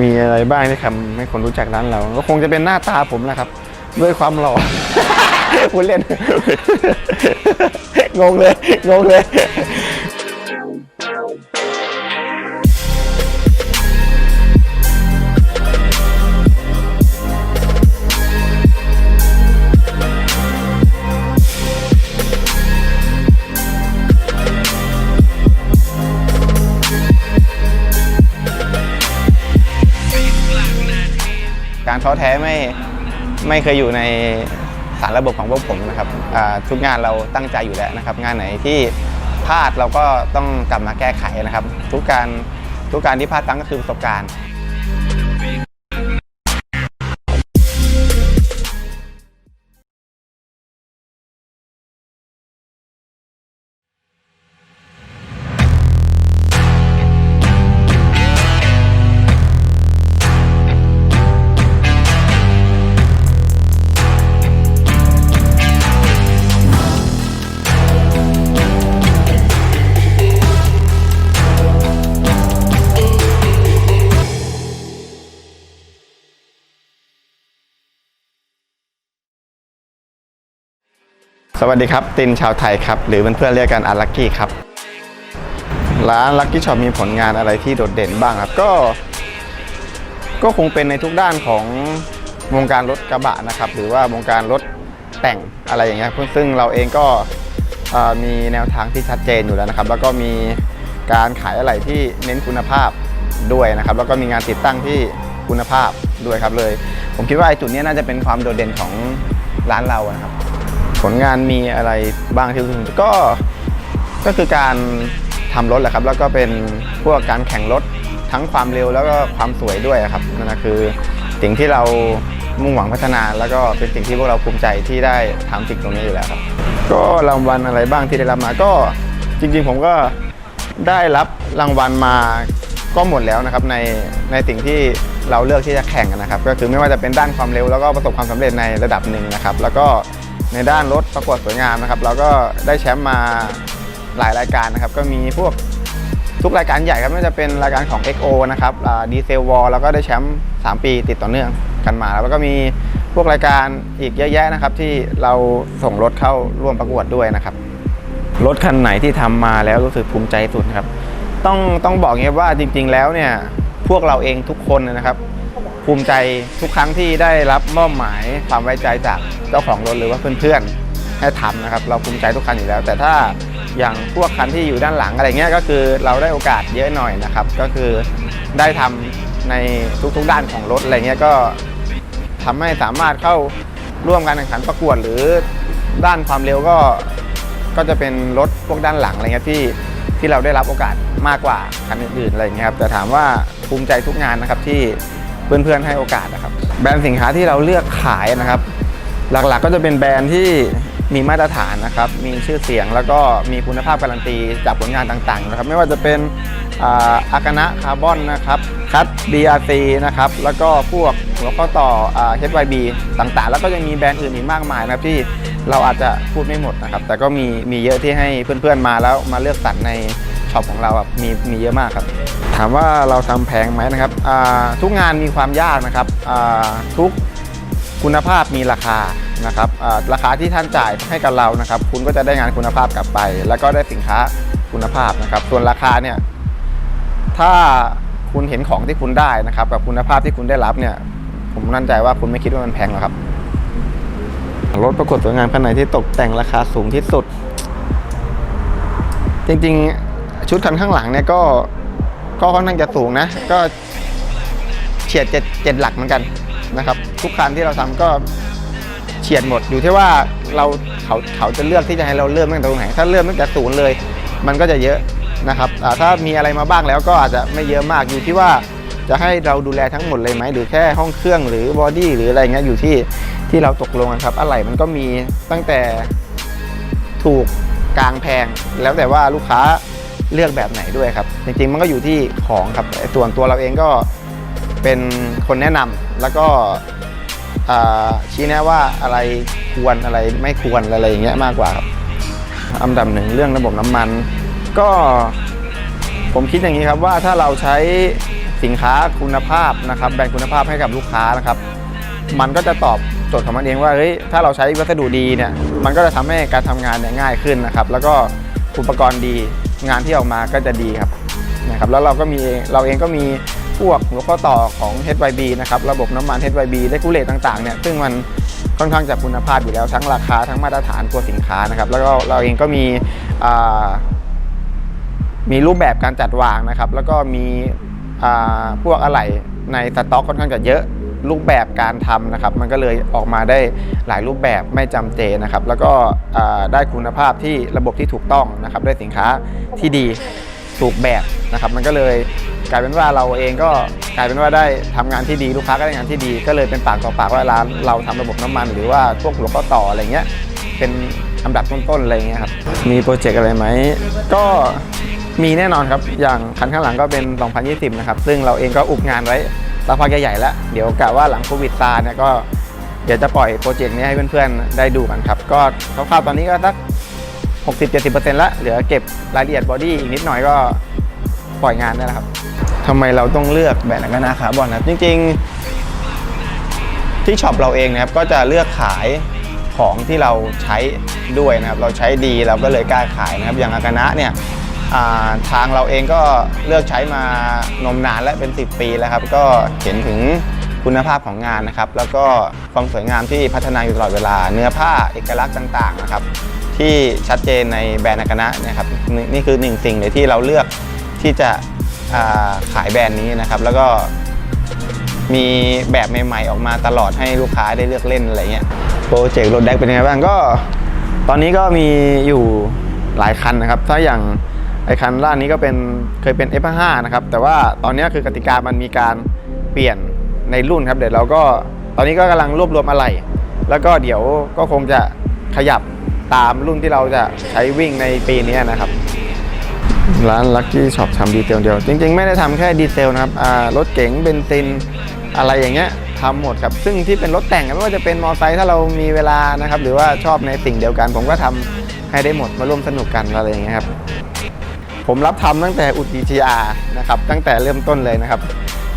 มีอะไรบ้างที่ทำให้คนรู้จักร้านเรา ก็คงจะเป็นหน้าตาผมแหละครับ ด้วยความหล่อคุณเล่น งงเลย งงเลย แท้ไม่ไม่เคยอยู่ในสารระบบของพวกผมนะครับทุกงานเราตั้งใจอยู่แล้วนะครับ งานไหนที่พลาดเราก็ต้องกลับมาแก้ไขนะครับ ทุกการทุกการที่พลาดตั้งก็คือประสบการณ์ สวัสดีครับ ตินชาวไทยครับ หรือเพื่อนๆเรียกกันอารักกี้ครับ ร้านลักกี้ช็อปมีผลงานอะไรที่โดดเด่นบ้างครับ ก็ ก็คงเป็นในทุกด้านของวงการรถกระบะนะครับ หรือว่าวงการรถแต่งอะไรอย่างเงี้ยซึ่งเราเองก็มีแนวทางที่ชัดเจนอยู่แล้วนะครับ แล้วก็มีการขายอะไรที่เน้นคุณภาพด้วยนะครับ แล้วก็มีงานติดตั้งที่คุณภาพด้วยครับเลย ผมคิดว่าไอ้จุดนี้น่าจะเป็นความโดดเด่นของร้านเรานะครับ ผลงานมีอะไรบ้างที่คุณก็ก็คือการทำรถแหละครับ แล้วก็เป็นพวกการแข่งรถทั้งความเร็วแล้วก็ความสวยด้วยครับนั่นคือสิ่งที่เรามุ่งหวังพัฒนา แล้วก็เป็นสิ่งที่พวกเราภูมิใจที่ได้ทำสิ่งตรงนี้อยู่แล้วครับ ก็รางวัลอะไรบ้างที่ได้รับมาก็จริง ๆ ผมก็ได้รับรางวัลมาก็หมดแล้วนะครับในในสิ่งที่เราเลือกที่จะแข่งนะครับ ก็คือไม่ว่าจะเป็นด้านความเร็วแล้วก็ประสบความสำเร็จในระดับหนึ่งนะครับ แล้วก็ ในด้านรถประกวดสวยงามนะครับเราก็ได้แชมป์มาหลายรายการนะครับ ก็มีพวกทุกรายการใหญ่ครับไม่ว่าจะเป็นรายการของ XO นะครับดีเซลวอลแล้วก็ได้แชมป์3 ปีติดต่อเนื่องกันมา แล้วก็มีพวกรายการอีกเยอะแยะนะครับ ที่เราส่งรถเข้าร่วมประกวดด้วยนะครับ รถคันไหนที่ทำมาแล้วรู้สึกภูมิใจสุดครับ ต้องต้องบอกอย่างนี้ว่าจริง ๆ แล้วเนี่ยพวกเราเองทุกคนนะครับ ภูมิใจทุกครั้งที่ได้รับมอบหมายความไว้ใจจากเจ้าของรถหรือว่าเพื่อนๆให้ทำนะครับ เราภูมิใจทุกคันอยู่แล้ว แต่ถ้าอย่างพวกคันที่อยู่ด้านหลังอะไรเงี้ยก็คือเราได้โอกาสเยอะหน่อยนะครับ ก็คือได้ทำในทุกๆด้านของรถอะไรเงี้ยก็ทำให้สามารถเข้าร่วมการแข่งขันประกวดหรือด้านความเร็วก็ก็จะเป็นรถพวกด้านหลังอะไรเงี้ยที่ที่เราได้รับโอกาสมากกว่าคันอื่นๆอะไรเงี้ยครับแต่ถามว่าภูมิใจทุกงานนะครับที่ เพื่อนๆให้โอกาสนะครับ แบรนด์สินค้าที่เราเลือกขายนะครับ หลักๆก็จะเป็นแบรนด์ที่มีมาตรฐานนะครับ มีชื่อเสียงแล้วก็มีคุณภาพการันตีจากผลงานต่างๆนะครับ ไม่ว่าจะเป็นอาอากานะคาร์บอนนะครับ คัต BRC นะครับ แล้วก็พวกหัวข้อต่ออ่า HYB ต่างๆ แล้วก็ยังมีแบรนด์อื่นอีกมากมายนะครับที่เราอาจจะพูดไม่หมดนะครับ แต่ก็มีมีเยอะที่ให้เพื่อนๆมาแล้วมาเลือกสรรใน ช็อปของเราครับมีมีเยอะมากครับ ถามว่าเราทำแพงไหมนะครับทุกงานมีความยากนะครับทุกคุณภาพมีราคานะครับอ่าราคาที่ท่านจ่ายให้กับเรานะครับ คุณก็จะได้งานคุณภาพกลับไป แล้วก็ได้สินค้าคุณภาพนะครับ ส่วนราคาเนี่ยถ้าคุณเห็นของที่คุณได้นะครับ กับคุณภาพที่คุณได้รับเนี่ย ผมมั่นใจว่าคุณไม่คิดว่ามันแพงหรอกครับรถประกวดสวยงามคันไหนที่ตกแต่งราคาสูงที่สุด จริงๆ ชุดคันข้างหลังเนี่ยก็ก็ค่อนข้างจะสูงนะ ก็เฉียดเจ็ดเจ็ดหลักเหมือนกันนะครับ ทุกคันที่เราทำก็เฉียดหมดอยู่ที่ว่าเราเขาเขาจะเลือกที่จะให้เราเริ่มตั้งแต่ตรงไหน ถ้าเริ่มตั้งแต่ศูนย์เลย มันก็จะเยอะนะครับถ้ามีอะไรมาบ้างแล้วก็อาจจะไม่เยอะมากอยู่ที่ว่าจะให้เราดูแลทั้งหมดเลยไหมหรือแค่ห้องเครื่องหรือบอดี้หรืออะไรเงี้ยอยู่ที่ที่เราตกลงกันครับ อะไรมันก็มีตั้งแต่ถูกกลางแพง แล้วแต่ว่าลูกค้า เลือกแบบไหนด้วยครับ จริงๆ มันก็อยู่ที่ของครับส่วนตัวเราเองก็เป็นคนแนะนำแล้วก็ชี้แนะว่าอะไรควรอะไรไม่ควรอะไรอย่างเงี้ยมากกว่าครับอันดับหนึ่งเรื่องระบบน้ำมัน ก็ผมคิดอย่างนี้ครับว่าถ้าเราใช้สินค้าคุณภาพนะครับแบรนด์คุณภาพให้กับลูกค้านะครับ มันก็จะตอบโจทย์ของมันเองว่าเฮ้ยถ้าเราใช้วัสดุดีเนี่ยมันก็จะทำให้การทำงานเนี่ยง่ายขึ้นนะครับ แล้วก็อุปกรณ์ดี งานที่ออกมาก็จะดีครับนะครับแล้วเราก็มีเราเองก็มีพวกหัวข้อต่อของ HYB นะครับระบบน้ำมัน HYB เลกูเลตต่างๆเนี่ยซึ่งมันค่อนข้างจะคุณภาพอยู่แล้วทั้งราคาทั้งมาตรฐานตัวสินค้านะครับ แล้วก็เราเองก็มีมีรูปแบบการจัดวางนะครับ แล้วก็มีพวกอะไหล่ในสต็อกค่อนข้างจะเยอะ รูปแบบการทำนะครับ มันก็เลยออกมาได้หลายรูปแบบไม่จำเจนะครับ แล้วก็ได้คุณภาพที่ระบบที่ถูกต้องนะครับ ได้สินค้าที่ดีถูกแบบนะครับ มันก็เลยกลายเป็นว่าเราเองก็กลายเป็นว่าได้ทำงานที่ดีลูกค้าก็ได้งานที่ดี ก็เลยเป็นปากต่อปากว่าร้านเราทำระบบน้ำมัน หรือว่าพวกหัวข้อต่ออะไรเงี้ยเป็นอันดับต้นๆอะไรเงี้ยครับมีโปรเจกต์อะไรไหมก็มีแน่นอนครับอย่างคันข้างหลังก็เป็น 2020 นะครับ ซึ่งเราเองก็อุบงานไว้ สักพักใหญ่ๆแล้ว เดี๋ยวกะว่าหลังโควิดซาเนี่ยก็เดี๋ยวจะปล่อยโปรเจกต์นี้ให้เพื่อนๆ ได้ดูกันครับ ก็คร่าวๆตอนนี้ก็สัก 60-70%แล้ว เหลือเก็บรายละเอียดบอดี้อีกนิดหน่อยก็ปล่อยงานได้แล้วครับทำไมเราต้องเลือกแบรนด์กันนะคาร์บอนนะครับ จริงๆ ที่ช็อปเราเองนะครับก็จะเลือกขายของที่เราใช้ด้วยนะครับ เราใช้ดีเราก็เลยกล้าขายนะครับ อย่างอากานะเนี่ย ทางเราเองก็เลือกใช้มานมนานและเป็น 10 ปีแล้วครับ ก็เห็นถึงคุณภาพของงานนะครับ แล้วก็ความสวยงามที่พัฒนาอยู่ตลอดเวลา เนื้อผ้าเอกลักษณ์ต่างๆนะครับ ที่ชัดเจนในแบรนด์อากานะนะครับนี่นี่คือหนึ่งสิ่งเลยที่เราเลือกที่จะาขายแบรนด์นี้นะครับ แล้วก็มีแบบใหม่ๆออกมาตลอดให้ลูกค้าได้เลือกเล่นอะไรเงี้ยโปรเจกต์รถแดกเป็นยังไงบ้างก็ ตอนนี้ก็มีอยู่หลายคันนะครับ ถ้าอย่าง ไอคันล่างนี้ก็เป็นเคยเป็น F5 นะครับ แต่ว่าตอนนี้คือกติกามันมีการเปลี่ยนในรุ่นครับ เดี๋ยวเราก็ตอนนี้ก็กำลังรวบรวมอะไร แล้วก็เดี๋ยวก็คงจะขยับตามรุ่นที่เราจะใช้วิ่งในปีนี้นะครับ ร้าน Lucky Shop ทำดีเทลเดียว จริง ๆ ไม่ได้ทำแค่ดีเทลนะครับรถเก๋งเบนซินอะไรอย่างเงี้ยทำหมดครับ ซึ่งที่เป็นรถแต่งไม่ว่าจะเป็นมอไซค์ถ้าเรามีเวลานะครับ หรือว่าชอบในสิ่งเดียวกัน ผมก็ทำให้ได้หมดมาร่วมสนุกกันอะไรอย่างเงี้ยครับ ผมรับทำตั้งแต่อุด DTR นะครับตั้งแต่เริ่มต้นเลยนะครับ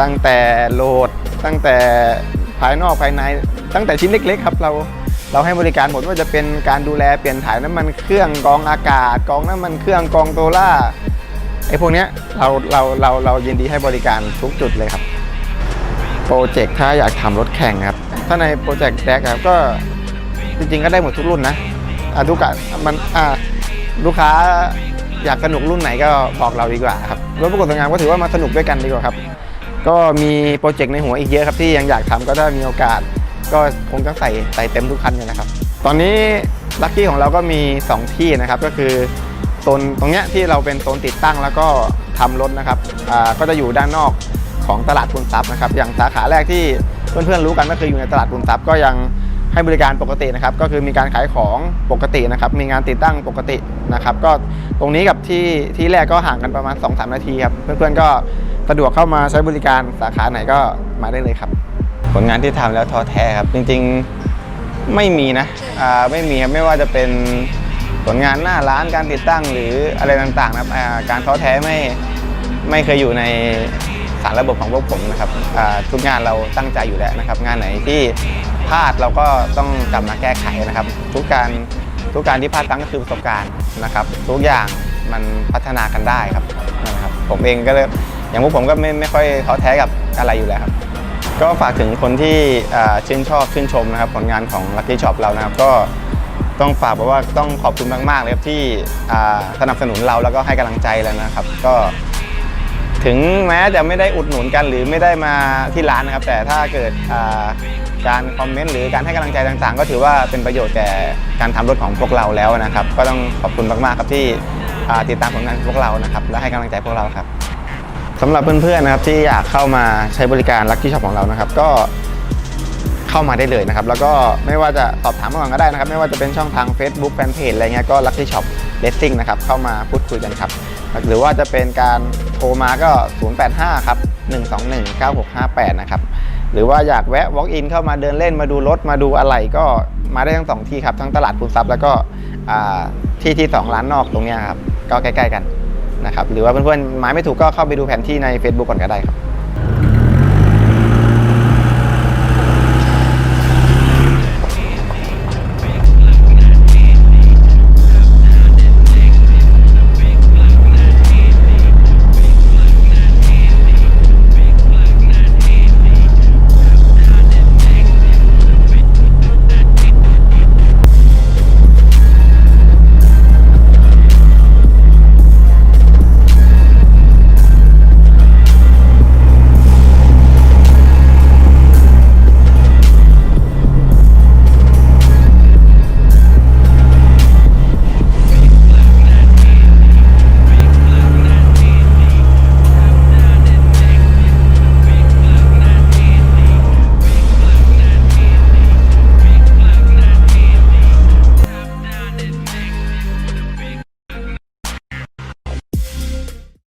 ตั้งแต่โหลด ตั้งแต่ภายนอกภายใน ตั้งแต่ชิ้นเล็กๆครับเราเราให้บริการหมดว่าจะเป็นการดูแลเปลี่ยนถ่ายน้ำมันเครื่องกองอากาศกองน้ำมันเครื่องกองโตล่าไอ้พวกเนี้ยเราเราเราเรายินดีให้บริการทุกจุดเลยครับโปรเจกต์ถ้าอยากทำรถแข่งครับ ถ้าในโปรเจกต์แดกครับก็จริงๆก็ได้หมดทุกรุ่นนะอะทุกอะมันอะลูกค้า อยากสนุกรุ่นไหนก็บอกเราดีกว่าครับรถประกวดสวยงามก็ถือว่ามาสนุกด้วยกันดีกว่าครับก็มีโปรเจกต์ในหัวอีกเยอะครับที่ยังอยากทำก็ถ้ามีโอกาส ก็คงจะใส่ใส่เต็มทุกคันเลยนะครับ ตอนนี้ลัคกี้ของเราก็มี 2 ที่นะครับก็คือโซนตรงเนี้ยที่เราเป็นโซนติดตั้งแล้วก็ทำรถนะครับอ่าก็จะอยู่ด้านนอกของตลาดปุนทรัพย์นะครับอย่างสาขาแรกที่เพื่อนๆรู้กันก็คืออยู่ในตลาดปุนทรัพย์ก็ยัง ให้บริการปกตินะครับ ก็คือมีการขายของปกตินะครับ มีงานติดตั้งปกตินะครับ ก็ตรงนี้กับที่ที่แรกก็ห่างกันประมาณ 2-3 นาทีครับ เพื่อนๆก็สะดวกเข้ามาใช้บริการสาขาไหนก็มาได้เลยครับ ผลงานที่ทำแล้วท้อแท้ครับ จริงๆไม่มีนะอ่าไม่มีครับไม่ว่าจะเป็นผลงานหน้าร้านการติดตั้งหรืออะไรต่างๆนะครับอ่าการท้อแท้ไม่ไม่เคยอยู่ในสารระบบของพวกผมนะครับทุกงานเราตั้งใจอยู่แล้วนะครับ งานไหนที่ พลาดเราก็ต้องกลับมาแก้ไขนะครับ ทุกการทุกการที่พลาดพลั้งก็คือประสบการณ์นะครับ ทุกอย่างมันพัฒนากันได้ครับนะครับ ผมเองก็เลยอย่างพวกผมก็ไม่ไม่ค่อยท้อแท้กับอะไรอยู่แล้วครับ ก็ฝากถึงคนที่ชื่นชอบชื่นชมนะครับ ผลงานของ Lucky Shop เรานะครับ ก็ต้องฝากบอกว่าต้องขอบคุณมากๆเลยครับที่สนับสนุนเราแล้วก็ให้กำลังใจแล้วนะครับ ก็ถึงแม้จะไม่ได้อุดหนุนกันหรือไม่ได้มาที่ร้านนะครับ แต่ถ้าเกิด การคอมเมนต์หรือการให้กำลังใจต่างๆ ก็ถือว่าเป็นประโยชน์แก่การทำรถของพวกเราแล้วนะครับ ก็ต้องขอบคุณมากๆครับที่ติดตามผลงานพวกเรานะครับ และให้กำลังใจพวกเราครับสำหรับเพื่อนๆนะครับที่อยากเข้ามาใช้บริการ Lucky Shop ของเรานะครับ ก็เข้ามาได้เลยนะครับ แล้วก็ไม่ว่าจะสอบถามมาก่อนก็ได้นะครับ ไม่ว่าจะเป็นช่องทาง Facebook Fanpage อะไรเงี้ยก็ Lucky Shop Racing นะครับเข้ามาพูดคุยกันครับหรือว่าจะเป็นการโทรมาก็ 085 ครับ 121 9658 นะครับ หรือว่าอยากแวะ walk in เข้ามาเดินเล่นมาดูรถมาดูอะไรก็มาได้ทั้งสองที่ครับ ทั้งตลาดปูนทรัพย์แล้วก็ที่ที่สองร้านนอกตรงนี้ครับ ก็ใกล้ ๆ กันนะครับ หรือว่าเพื่อนๆหมายไม่ถูกก็เข้าไปดูแผนที่ใน Facebook ก่อนก็ได้ครับ